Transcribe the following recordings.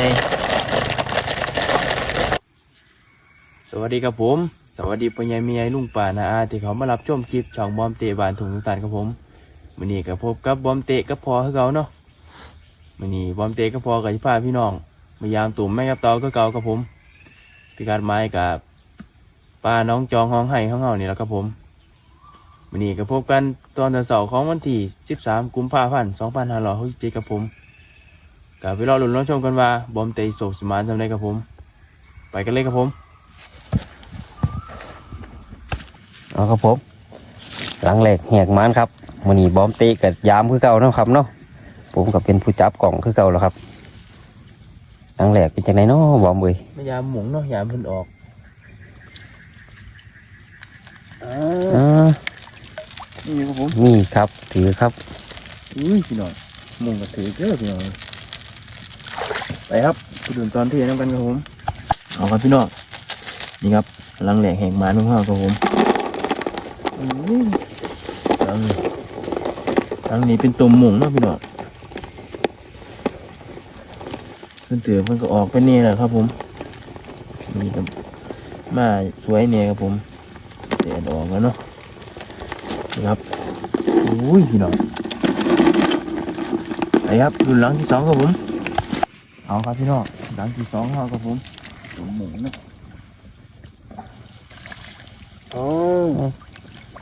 ญ่สวัสดีครับผม สวัสดีปัญญาเมียลุงป่านาอาที่เขามารับชมคลิปช่องบอมเตะบานถุงน้ำตาลครับผมวันนี้ก็พบกับบอมเตะกับพอเก่าเนาะวันนี้บอมเตะกับพอกับพาพี่น้องมายามตุ่มแม่กับเตาก็เก่าครับผมพิการไม้กับป้าน้องจองห้องไห้ห้องเฮานี่แหละครับผมวันนี้ก็พบกันตอนเสาร์ของวันที่ 13 กุมภาพันธ์ 2567กับผม กับไปรอลุ้นรอชมกันว่าบอมเตยโศกสมานทำได้กับผม ไปกันเลยครับผมเอาครับผมหลังแหลกแหกมันครับมันนี้บอมเตะกับยามคือเก่าเนาะครับเนาะผมกับเป็นผู้จับกล่องคือเก่าแล้วครับหลังแหลกเป็นจังไงเนาะบอมเอ้ยไม่ยามหมุงเนาะยามเพิ่นออกอ่าอ่านี่ครับผมนี่ครับถือครับอุ้ยพี่น้องหมุงก็ถือเยอะพี่น้อง ไปครับไปดูตอนที่น้ำกันครับผมเอาครับพี่น้องนี่ครับกำลังแหลกแหกหมานุ่งห้าครับผมอุ้ยหลังนี้หลังนี้เป็นตุ่มหมุงนะพี่น้องเพิ่นถือเพิ่นก็ออกไปนี่แหละครับผมนี่ครับมาสวยเนี่ยครับผมแดดออกแล้วเนาะนี่ครับอุ้ยพี่น้องไปครับรุ่นหลังที่สองครับผม เอาครับพี่น้องหลังที่สองเอาครับผมสมหมูนะโอ้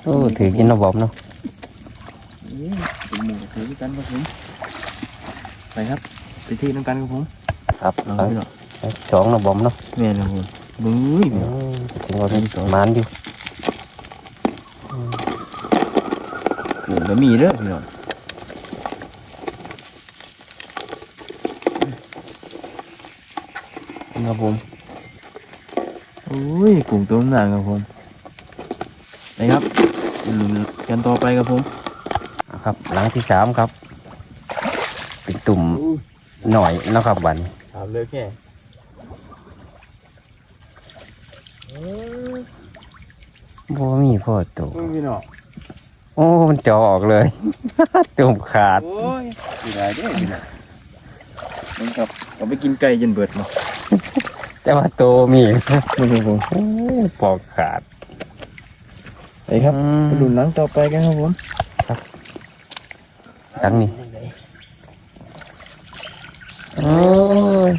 โอ้ถือกินเนาะบอมเนาะยสมหมูถือด้วยกันครับผมไปครับไปที่น้ำกันครับผมครับเอาหลังพี่น้องหลังที่สองเนาะบอมเนาะแม่นครับผมบึ้ยพี่อืน้องมถึงว่าเป็นมันอยู่เกิดบะหมี่เด้อพี่น้อง ครับผมโอ้ยกลุ่มตัวหนังครับผมไปครับลุ้นกันต่อไปครับผมเอาครับ หลังที่สามครับ เป็นตุ่มหน่อยเนาะครับบัดนถามเลยแค่บ่มีพ่อตัวพี่น้องโอ้มันจอออกเลย ตุ่มขาดโอ้ยสิได้เด้อพี่น้องมันกับเอาไปกินไก่จนเบิดเนาะ แต่ว่าโตมีนี่ครับผมโอ้ยปอกขาด ไปครับอืม ไปลุ้นหลังต่อไปกันครับผมหลังนี่โอ้ย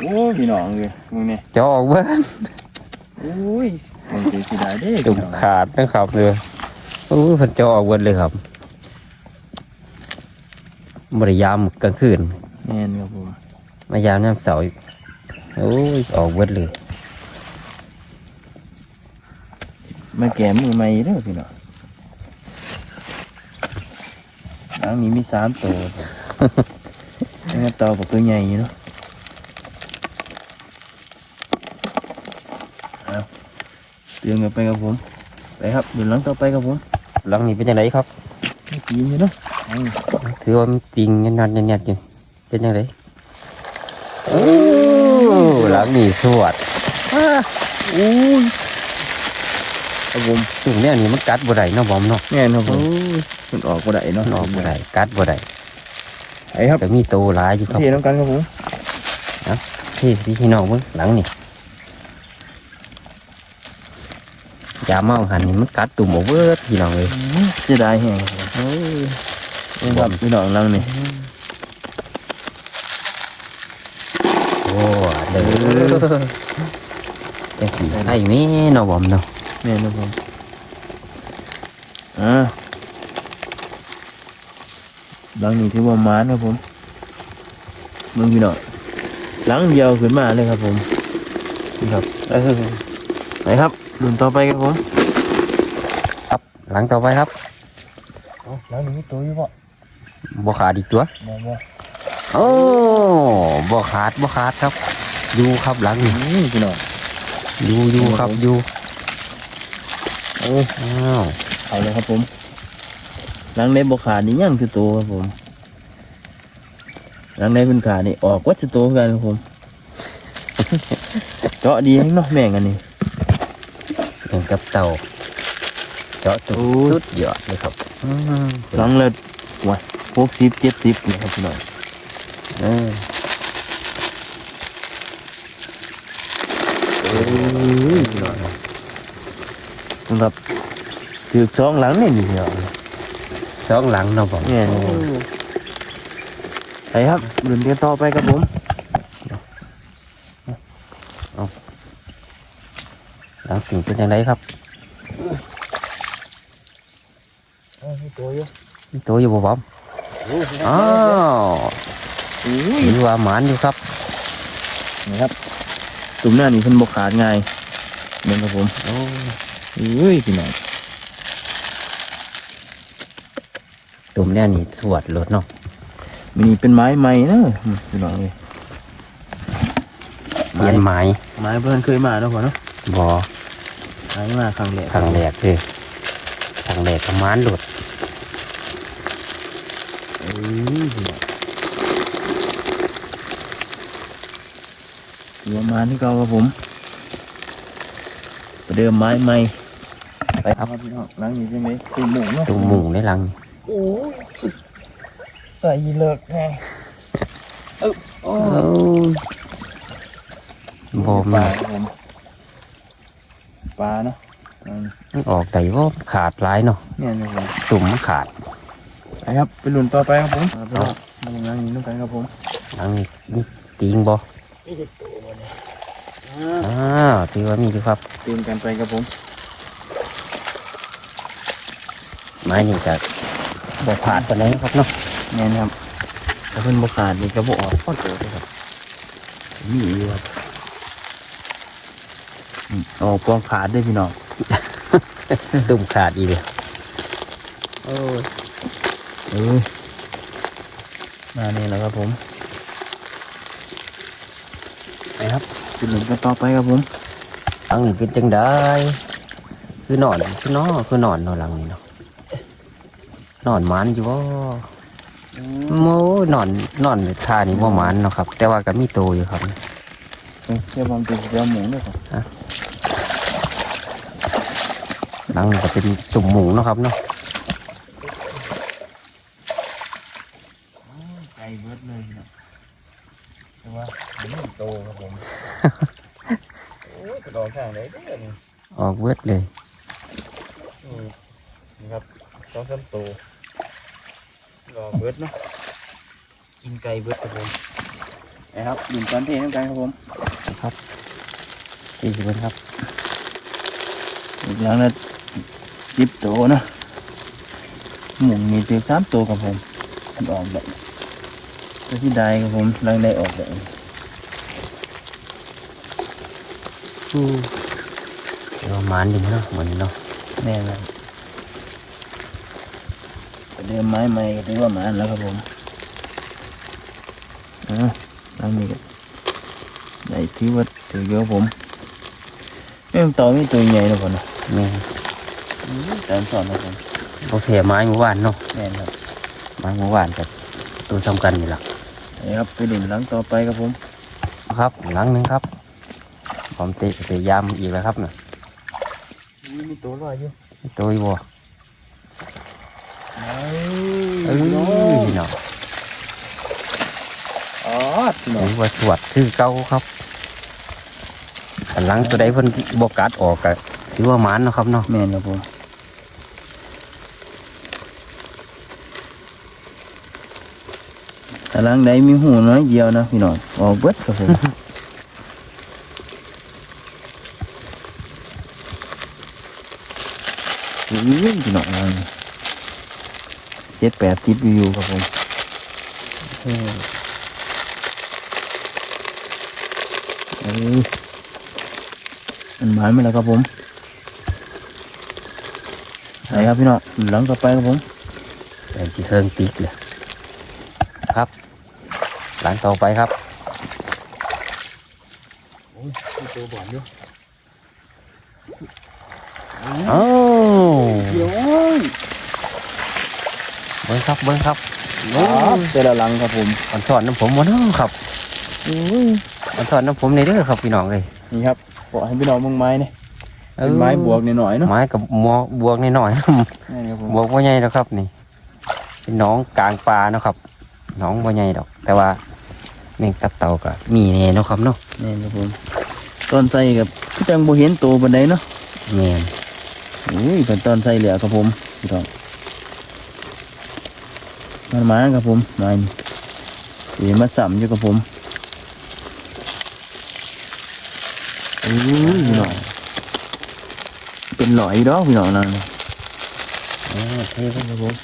โอ้ยพี่น้องเลยมึงเนี่ยจอออกเบิ้ลโอ้ยมันสิสิได้เด้อตุ่พี่มน้องขาดนะครับเลยโอ้ยเพันจอออกเบิ้ลเลยครับบริยามกลางคืนแม่นครับผม มายามน้ำเสาร์อีก โอ้ย ออกเบิ้ลเลย มาแก้มือใหม่เด้อพี่น้องหลังนี้มีสามตัวนี่นต่อกับตัวใหญ่อยู่เนาะเอาเตรียมกันไปครับผม ไปครับลุ้นหลังต่อไปครับผม หลังนี้เป็นยังไงครับไม่กินอยู่เนาะเอาถือว่ามีติงยันยันยันยันอยู่เป็นยังไงโอ้ หลังนี้สวดอุ้ยครับผมตุ่มเนี่ยนี่มันกัดบ่ได้เนาะบอมเนาะแม่นครับผโอ้มยมันออกก็ได้เนาะนอกบ่ได้กัดบ่ได้ไอ้ครับแต่มีโตหลายอยู่ครับเทน้ำกันครับผมพี่พี่พี่น้องเบิ่งหลังนี่ยาเมาหันนี่มันกัดตุ่มโอเวอร์พี่น้องเลยเสียดายแห้งครับผมโอ้ยนี่ครับพี่น้องเรานี่ โอ้ เด้อจังสีไอ้แม่เนาะบอมเนาะแม่นครับผมอ่าหลังนี้ถือว่ามานครับผมมึงพี่น้องหลังเดียวขึ้นมาเลยครับผมนี่ครับเออไปครับรุ่นต่อไปครับผมครับหลังต่อไปครับหลังนี้ตัวอยู่ปะบ่ขาดอีกตัวบ่บ่โอ้บ่ขาดบ่ขาดครับ อยู่ครับหลังนี่อืมพี่น้องอยู่อยู่ครับอยู่โอ้อ้าวเอาเลยครับผมหลังในบ่ขาดนี่ยังคือตัวครับผม หลังในเป็นขาดนี่ออกวัดจะตัวกันครับผมเจาะดีให้เนาะแม่งอันนี้เห็นกับเต่าเจาะตุกโอ้ยสุดยอดเลยครับอืมหลังละว้ยหกสิบเจ็ดสิบนี่ครับพี่น้อง เออ เอ้ ยพี่น้องสำหรับถือสองหลังนี่นี่พี่น้องสองหลังเนาะผมเนี่ยไปครับเดินกันต่อไปครับผมหลังสิ่งเป็นยังไงครับมีตัวอยู่มีตัวอยู่บ่บอมอ้าวอุ้ยถือว่าหมานอยู่ครับนี่ครับ ตุ่มหน้านี่เพิ่นบกขาดง่ายเหมือนกับผมโอ้อุ้ยพี่น้องตุ่มเนี่ยนี่สวดรถเนาะมันนี่เป็นไม้ใหม่นะพี่น้องเลยเปลี่ยนไม้ไม้เพิ่นเคยมาเนาะพ่อเนาะบ่ไม้มาครั้งแรกทางแรกเลยทางแรกประมาณรถเอ้ยพี่น้อง หัวมาที่เก่าครับผมประเดิมไม้ใหม่ไปครับพี่น้องหลังนี้ใช่ไหมตุ่มหมูเนาะตุ่มหมุงในหลังโอ้ยใส่เลิกไงเออโอ้เอ้าบ่ปมาลาครับผมปลาเนาะอืมมันออกได้บ่ขาดหลายเนาะเนี่ยนะครับผมตุ่มมันขาดไปครับไปหลุนต่อไปครับผมเอาไปครับมาลงน้ำนี้น้ำกันครับผมหลังนี้นี่ติงบ่ไอ้าวถือว่ามีอยู่ครับเตรียมกันไปครับผม ไม้นี่จะบ่ขาดปานใดครับเนาะแน่นครับถ้าเพิ่นบกขาดนี่ก็บอออกข้อตัวเลยครับมีอยู่ครับอืมออกปองขาดด้วยพี่น้องตุ่มขาดอีกเลยโอ้ยเออมาเนี่ยแล้วครับผมไป ครับไปหลุนกันต่อไปครับผมหลังนี้เป็นจังได้ คือนอนคือนอนคือนอนเนาะหลังนี้เนาะนอนหมันอยู่บ่โมนอนนอนท่านี่บ่หมันเนาะครับ แต่ว่าก็มีโตอยู่ครับเออเชื่อความจริงเชื่อหมูด้วยครับหลังนี้ก็เป็นตุ่มหมูเนาะครับเนาะ ไก่เบิดเลยพี่น้องแต่ว่ามันไม่โตครับผม โอ้ย กระดองข้างไหนเด้อนี่ออกเวิดเลยนี่นี่ครับสองสามตัวรอเบิดเนาะกินไก่เบิดครับผมนะครับดื่มกันเทน้ำกันครับผมนะครับสี่สิบเอ็ดครับอีกหลังละสิบตัวเนาะหมุนมีเพียงสามตัวครับผมมันออกแบบตัวที่ได้ครับผมหลังได้ออกแบบ เดี๋ยวหมันอยู่เนาะเหมือนเนาะแน่เลยเดิมไม้ใหม่ก็ถือว่าหมาแล้วครับผมอ่าหลังนี้ก็ได้ถือว่าถือเยอะผมไม่ต้องต่อไม่ตัวใหญ่นะผมนะแม่การสอนนะผมโอเคไม้เมื่อวานเนาะแน่นครับไม้เมื่อวานกับตัวสำคัญนี่แหละนี่ครับไปหลุนหลังต่อไปครับผม ครับหลังหนึงครับ ผมเตะเตะยามอีกแล้วครับน่ะมีตัวลอยอยู่ตัวอีบัวเอ้เอ้ยพี่น้องอ๋อพี่น้อถืงอว่าสวดคือเก่าครับอันหลังตัวใดเพิ่นบกัดออกก็ถือว่าหมันเนาะครับเนาะแม่นครับผมแต่หลังใดมีหูน้อยเดียวนะพี่น้องออกเบิดครับผม ยพี่น้องมันเจ็ดแปดทิปวิวครับผมออเอมันหมายไหมล้วครับผมไหนครับพี่น้องหลังต่อไปครับผมไอ้สิเฮิงติ๊กเลยครับ หลังต่อไปครับโอ้ยตัวบอลอยู่อ้าว เดี๋ยวเบิ้งครับเบิ้งครับครับเจอแล้วหลังครับผมอันสอนน้ำผมวะเนาะครับอุ้ยอันสอนน้ำผมในเด้อครับพี่น้องเลยนี่ครับบอกให้พี่น้องมึงไม้เนี่ยเอเป็นไม้บวกหน่อยๆเนาะไม้กับหมอบวกนิดหน่อยนี่ครับผมบวกว่าใหญ่แล้วครับนี่ เป็นหน้องกลางปลาเนาะครับหน้องว่าใหญ่ดอก แต่ว่าแมงตับเต่าก็มีแน่เนาะครับเนาะนี่ครับผมตอนใส่กับคือจังบ่เห็นโตปานใดเนาะแม่น อุ้ยเป็นตอนใส่เหลือครับผมพี่น้องมันมาครับผมมานี่สีมาสัมอยู่กับผมอุ้ยพี่น้องเป็นหลอยดอกพี่น้องนั่นน่ะอ๋อเท่ครับครับผม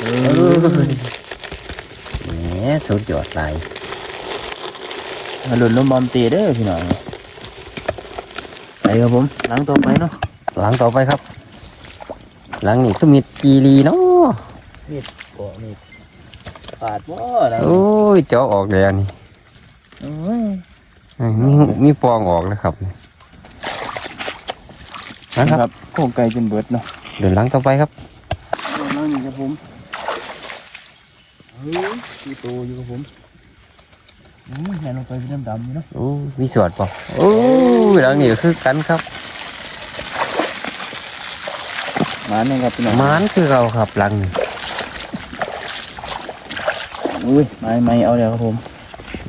เอเอออแหมสุดยอดหลายมาหล่นลมบอมเตะเด้อพี่น้องไป ครับผม หลังต่อไปเนาะหลังต่อไปครับ หลังนี่คือมีกีรีเนาะมีดปอมีดปาดบ่หลังโอ้ยเจาะออกเลยอันนี้โอ้ยมีมีปองออกแล้วครับนะนะคครับรับโค้งไก่จนเบิดเนาะเดินหลังต่อไปครับหลังนี่ครับผมเฮ้ยมีตัวอยู่ครับผม อืมแหนลงไปเป็นดำๆอยู่เนาะโอ้ยมีสวดเปล่าโอ้ยหลังนี่ก็คือกันครับมาเนี่ยครับพี่น้องหมานคือเราครับหลังนี่อุ้ยไม่ไม่เอาเดี๋ยวครับผม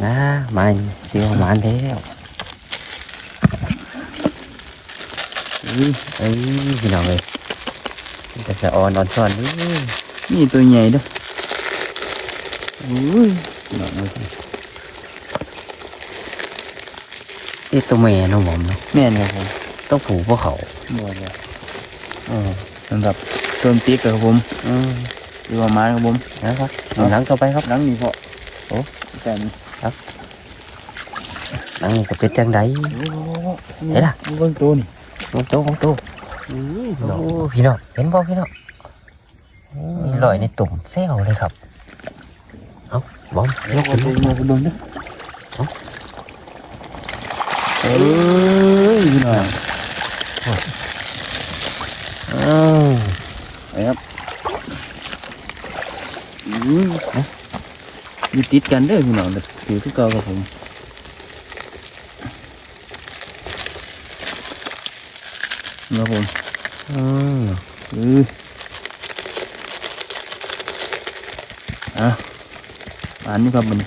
นะมาเสียวหมานแล้วอุ้ยเอ้ยพี่น้องเลยมันก็จะอ่อนอ่อนซ่อนนี่นี่ตัวใหญ่เด้ออุ้ยพี่น้องเอ้ย ที่ตัวแม่น้องหมอมเนาะแม่นครับผมต้องผูกพวกเขาบ่เลยอืมสำหรับต้นติ๊กครับผมอืมหรือว่าไม้ครับผมนะครับเดินหลังต่อไปครับหลังนี่พอโอ้แต่นี่หลังนี่ก็เป็นจังไดโอ้โหเห็นล่ะเบิ่งตัวนี่มองโตมองโตอุ้ยโอ้พี่น้องเห็นบ่พี่น้องโอ้ยลอยในตุ่มเซลเลยครับ เอาบอมเดี๋ยวก่อนไปมองกันเบิ่งเด้อเอ้า เอ้ยพี่น้ออืมไปครับอืมนะมีติดกันเด้อพี่น้องเด้อถือทุกเก่าครับผมนี่ครับผมอืมอืออะอ่านนี่ครับมัน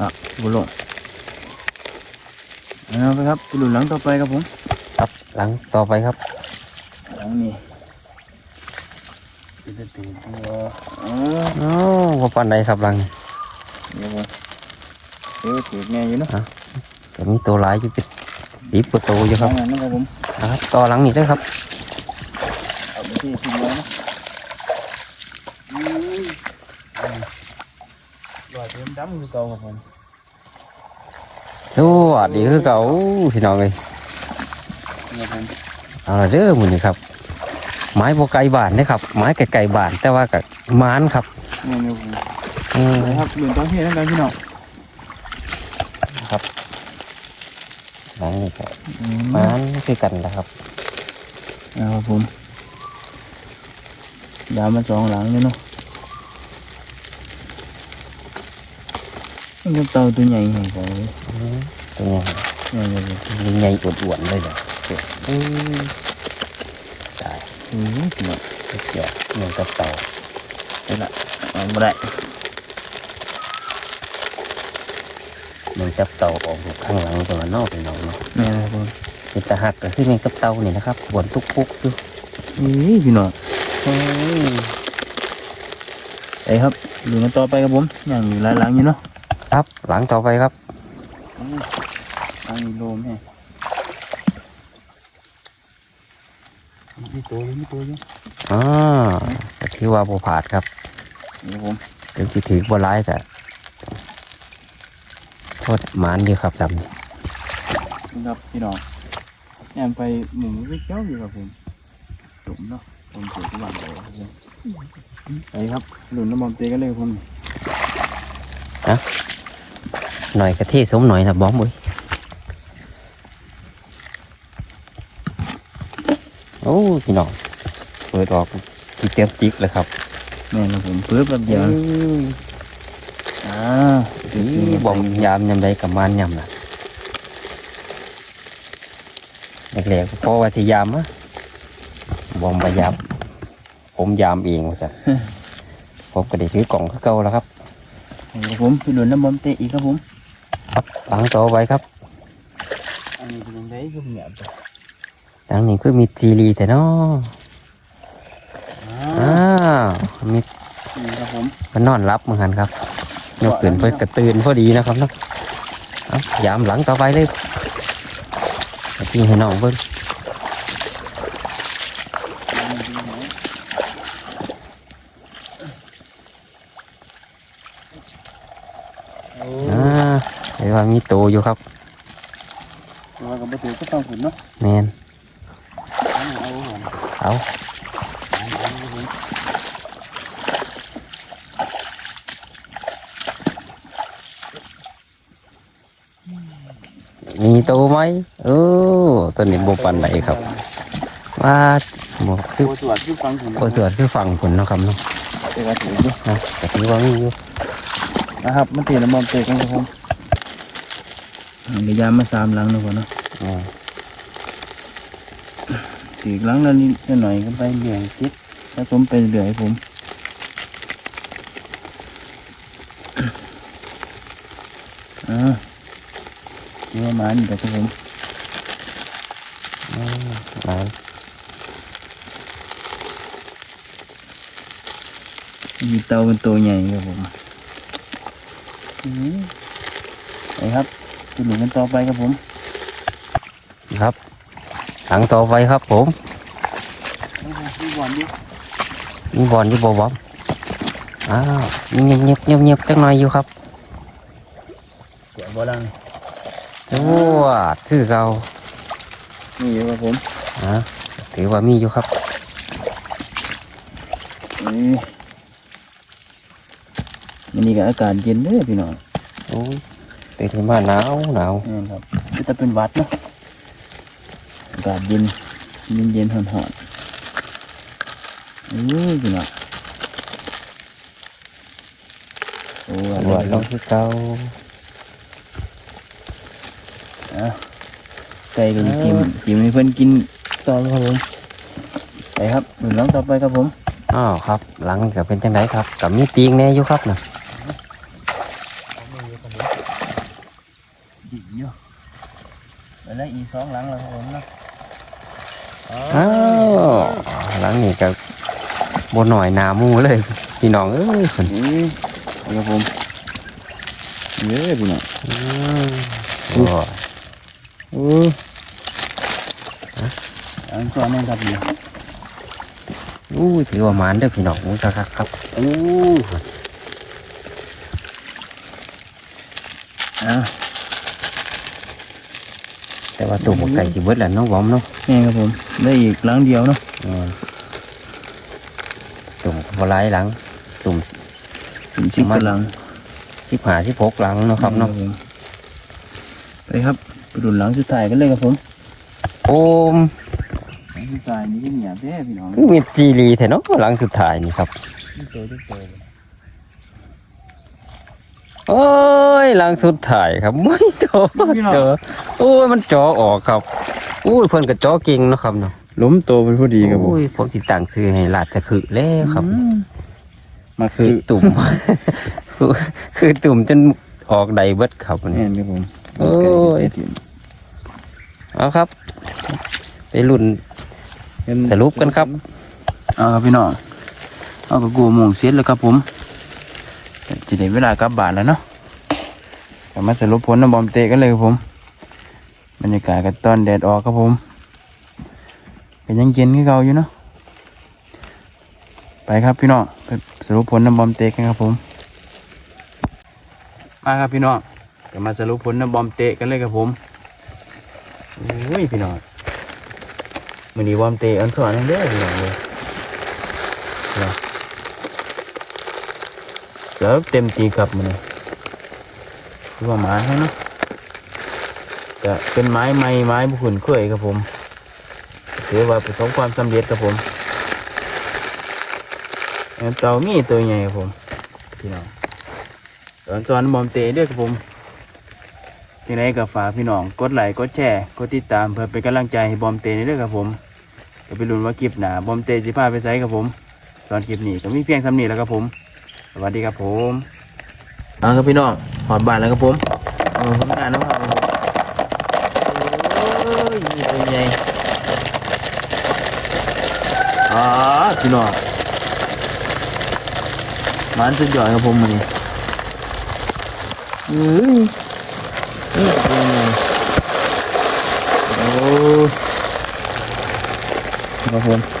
อะบุลง เอาไปครับไปดูหลังต่อไปครับผมครับหลังต่อไปครับ หลังนี่เป็นตัวตัวอ๋อโอ้ว่าปานใดครับหลังนี่เดี๋ยวก่อนเออถือแน่อยู่เนาะก็มีตัวหลายอยู่เป็นสีประตูอยู่ครับหลังนะครับผมนะครับต่อหลังนี่ด้วยครับเอาไปที่ทิ้งไว้นะอุ้ยลอยเต็มดำคือเก่าครับผม สวัสดีคือเก่าพี่น้องเลยนี่ครับผมเอาละเด้อมือนี้ครับ ไม้บไกลบานนะครับ ไม้ไก่ๆบาน แต่ว่ากับมานครับนี่นี่ผมอืมนะครับเหมือนตอนเที่ยงนั่นกันพี่น้องหลังนี่ก็อืมมานคือกันนะครับนะครับผมดาวมาสองหลังเลยเนาะ มันก็เต่าตัวใหญ่แห่งของเลยอืมตัวใหญ่เลยยังใหญ่อวนๆเลยเด้อตายอืมพี่น้องสุดยอดเหมือนกับเต่าไปละเอาไม่ได้มือนกับเต่าออกข้างหลังตัวนอกเป็นน้องเนาะนี่นะครับผมเป็นตาหักก็คือเหมือนกับเต่านี่นะครับบวนตุกปุกอยู่นี่พี่น้องอืมไปครับดูกันต่อไปครับผมอย่างหลายหลังอยู่เนาะ ครับหลังต่อไปครับหลังนี้โลมแฮะมีตัวอยู่มีตัวอยู่อ่าก็ถือว่าโบผาดครับนี่ครับผมถึงจะถือบัวร้ายก็โทษหมานอยู่ครับจำนี่นี่ครับพี่น้องแอมไปหมุนไปเจ้าอยู่ครับผมจุ่มเนาะผมเกิดที่บ้านเลยครับผมไปครับหลุนน้ำมันเตะกันเลยครับผม หน่อยกระเทสมหน่อยนะบอมบุยโอ้พี่น้องเปิดออกจีเตรียมจิกเลยครับแม่นครับผมเพิ่มแป๊บเดียวนะอ่าอีบอมยามยำใดกับมานยำนะแรกๆพอว่าสิยามอะบอมบยามผมยามเองว่าซะผมก็ได้ถือกล่องคือเก่าแล้วครับครับผมไปดูน้ำบอมเตะอีกครับผม ครับหลังต่อไปครับอันนี้เป็นยังไงคือเหนียวจ้ะหลังนี้คือมีจีรีแต่เนาะอ่าอ้าวมีนี่ครับผมมันนอนรับเหมือนกันครับยกตื่นเพื่อกระตื่นพอดีนะครับเนาะเอายามหลังต่อไปเลยเอาที่ให้น้องเบิ่ง โอ้ อ่าเดี๋ย วว่ามีโตอยู่ครับตัวกับประตูก็ต้องขุนเนาะแมนเอาเอาก่อนเอาเอาเอาครับผมมีโตไหมเออตัวนี้บ่ปันไหนครับ ว่าบ่คือโอ้สวดคือฟังขุนบ่สวดคือฝั่งผลเนาะครับเนาะเตะกระถือด้วยนะแต่ถือว่ามีอยู่นะครับมันเตะน้ำบอมเตะกันครับ ผมอ่าเดี๋ยวยามมาสามหลังนะพ่อเนาะอ่าตีกหลังแล้วนิดหน่อยก็ไปเหลี่ยงคิดผสมไปเรื่อยๆผมอ่าเนื้อหมานี่แหละครับผมอ่าหลายมีเตาเป็นตัวใหญ่ครับผมอืมไปครับจุด หนึ่งกันต่อไปครับผมครับหลังต่อไปครับผมมีบอลดิมีบอลอยู่บ่บอมอ้าวเงียบเงียบเงียบเงียบจังหน่อยอยู่ครับเสียบอลลังจวดคือเก่านี่อยู่ครับผมอ่าถือว่ามีอยู่ครับนี่มันนี่ก็อากาศเย็นเด้อพี่น้องโอ้ย ตื่นขึ้นมาหนาวหนาวนี่ครับก็จะเป็นหวัดเนาะอากาศเย็นเย็นเย็นๆหอนหอนๆโอ้ยพี่น้องโอ้ยตรวจลงคือเก่าอะไก่ก็จะกินกินให้เพื่อนกินต่อเลยครับผมไปครับหนุนน้องต่อไปครับผมอ้าวครับ หลังก็เป็นจังไดครับกับมีตีงแน่อยู่ครับนะ ดิบเยอะ แล้วอีกสองหลังแล้วครับผมเนาะอ้าวหลังนี้ก็บนหน่อยหนาหมูเลย พี่น้องเอ้ยคนอืมเอาครับผมเยอะพี่น้องอืมโอ้ยโอ้อันก่อนนี่ครับเนี่ยอู้ยถือว่าหมานเด้อพี่น้องอู้คักๆครับโอ้อะ แต่ว่าตัวบกไก่สิเบิดแหละน้องบอมเนาะนี่ครับผม ได้อีกหลังเดียวเนาะอืมตุ่มบหลายหลัง ตุ่มถึงสิบกว่าหลังสิบหาสิบหกหลังเนาะครับเนาะผมไปครับไปดูหลังสุดท้ายกันเลยครับผมโอมหลังสุดท้ายนี่เหนียบแท้พี่น้องคือมีจีรีแท้เนาะหลังสุดท้ายนี่ครับนี่ โตที่โตเลยโอ้ยหลังสุดท้ายครับไม่โตเจอโอ้ยมันจอออกครับอุ้ยเพิ่นก็จอเก่งเนาะครับเนาะล้มโตเป็นพอดีครับผมอุ้ยผมสิตั้งซื้อให้ลาดจะคือแล้วครับอืมมาคืคืออตุ่มคือคือตุ่มจนออกไดเบิดครับอันแน่นี่นครับผมโอ้ยเอาครับ ไปรุ่นสรุปกันครับ เอาครับพี่น้องเอากระกูหมงเสร็จแล้วครับผม จะได้เวลากลับบ้านแล้วเนาะกลับมาสรุปผลน้ำบอมเตะกันเลยครับผม บรรยากาศกันตอนแดดออกครับผมก็ยังเย็นขึ้นเก่าอยู่เนาะไปครับพี่น้องไปสรุปผลน้ำบอมเตะกันครับผม มาครับพี่น้องก็มาสรุปผลน้ำบอมเตะกันเลยครับผมโอ้ยพี่น้องมันนี้บอมเตะอันสอนนั่นเด้อพี่น้องเลย เกือบเต็มตีครับมันคือว่าหมาให้เนาะจะเป็นไม้ไม้ไม้บุขุนเคยครับผมถือว่าประสบความสำเร็จครับผมแล้วเต่ามีตัวใหญ่ครับผมพี่น้องสอนสอนบอมเตะเด้อครับผมเตยังไงก็ฝากพี่น้องกดไลค์กดแชร์กดติดตามเพื่อเป็นกำลังใจให้บอมเตนี่ด้วยครับผมจะไปลุ้นว่าคลิปหนาบอมเตสิพาไปไซครับผม ตอนคลิปนี้ก็มีเพียงสำนีแล้วครับผม สวัสดีครับผมเอาครับพี่น้องหอดบานแล้วครับผมเอาผลงานนะครับโอ้ยนี่เป็นไงอ๋อพี่น้องมันสุดยอดครับผมมันนี่อือนี่เป็นไงโอ้ครับผม